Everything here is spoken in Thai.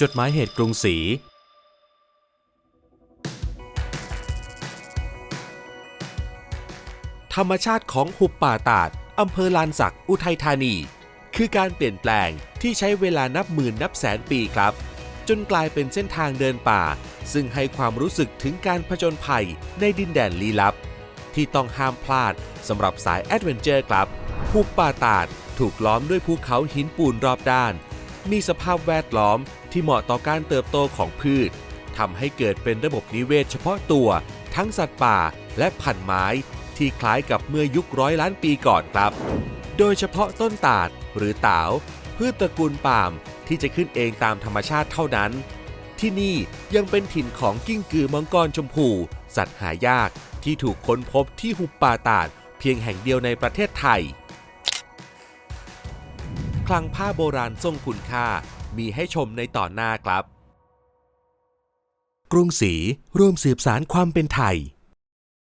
จดหมายเหตุกรุงศรี ธรรมชาติของหุบป่าตาด อำเภอลานสัก อุทัยธานี คือการเปลี่ยนแปลงที่ใช้เวลานับหมื่นนับแสนปีครับ จนกลายเป็นเส้นทางเดินป่า ซึ่งให้ความรู้สึกถึงการผจญภัยในดินแดนลี้ลับ ที่ต้องห้ามพลาดสำหรับสายแอดเวนเจอร์ครับ หุบป่าตาดถูกล้อมด้วยภูเขาหินปูนรอบด้าน มีสภาพแวดล้อมที่เหมาะต่อการเติบโตของพืชทำให้เกิดเป็นระบบนิเวศเฉพาะตัว ทั้งสัตว์ป่าและพันไม้ ที่คล้ายกับเมื่อยุคร้อยล้านปีก่อนครับ โดยเฉพาะต้นตาดหรือตาว พืชตระกูลปาล์มที่จะขึ้นเองตามธรรมชาติเท่านั้น ที่นี่ยังเป็นถิ่นของกิ้งกือมังกรชมพู สัตว์หายากที่ถูกค้นพบที่หุบป่าตาดเพียงแห่งเดียวในประเทศไทย คลังผ้าโบราณทรงคุณค่า มีให้ชมในต่อนหน้าครับ กรุงศรีร่วมสืบสารความเป็นไทย